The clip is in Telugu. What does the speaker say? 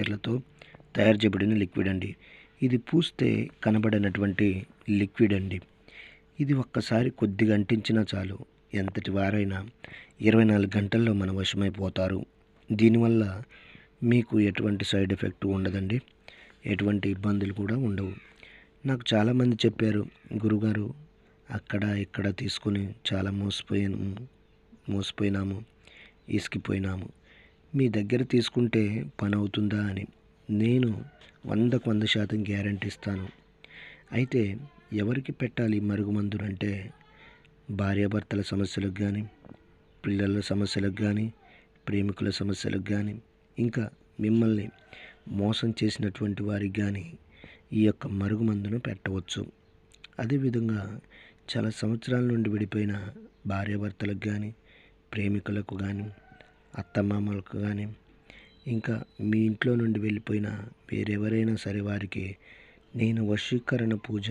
పాలిమేర్లతో తయారు చేయబడిన లిక్విడ్ అండి. ఇది పూస్తే కనబడినటువంటి లిక్విడ్ అండి. ఇది ఒక్కసారి కొద్దిగా అంటించినా చాలు ఎంతటి వారైనా ఇరవై నాలుగు గంటల్లో మన వశమైపోతారు. దీనివల్ల మీకు ఎటువంటి సైడ్ ఎఫెక్ట్ ఉండదండి. ఎటువంటి ఇబ్బందులు కూడా ఉండవు. నాకు చాలామంది చెప్పారు గురుగారు అక్కడ ఇక్కడ తీసుకొని చాలా మోసపోయాను మోసపోయినాము ఇసికిపోయినాము మీ దగ్గర తీసుకుంటే పని అవుతుందా అని. నేను వందకు వంద శాతం గ్యారంటీ ఇస్తాను. అయితే ఎవరికి పెట్టాలి మరుగుమందునంటే భార్యాభర్తల సమస్యలకు కానీ పిల్లల సమస్యలకు కానీ ప్రేమికుల సమస్యలకు కానీ ఇంకా మిమ్మల్ని మోసం చేసినటువంటి వారికి కానీ ఈ యొక్క మరుగుమందును పెట్టవచ్చు. అదేవిధంగా చాలా సంవత్సరాల నుండి విడిపోయిన భార్యాభర్తలకు కానీ ప్రేమికులకు కానీ అత్తమామలకు కానీ ఇంకా మీ ఇంట్లో నుండి వెళ్ళిపోయిన వేరెవరైనా సరే వారికి నేను వశీకరణ పూజ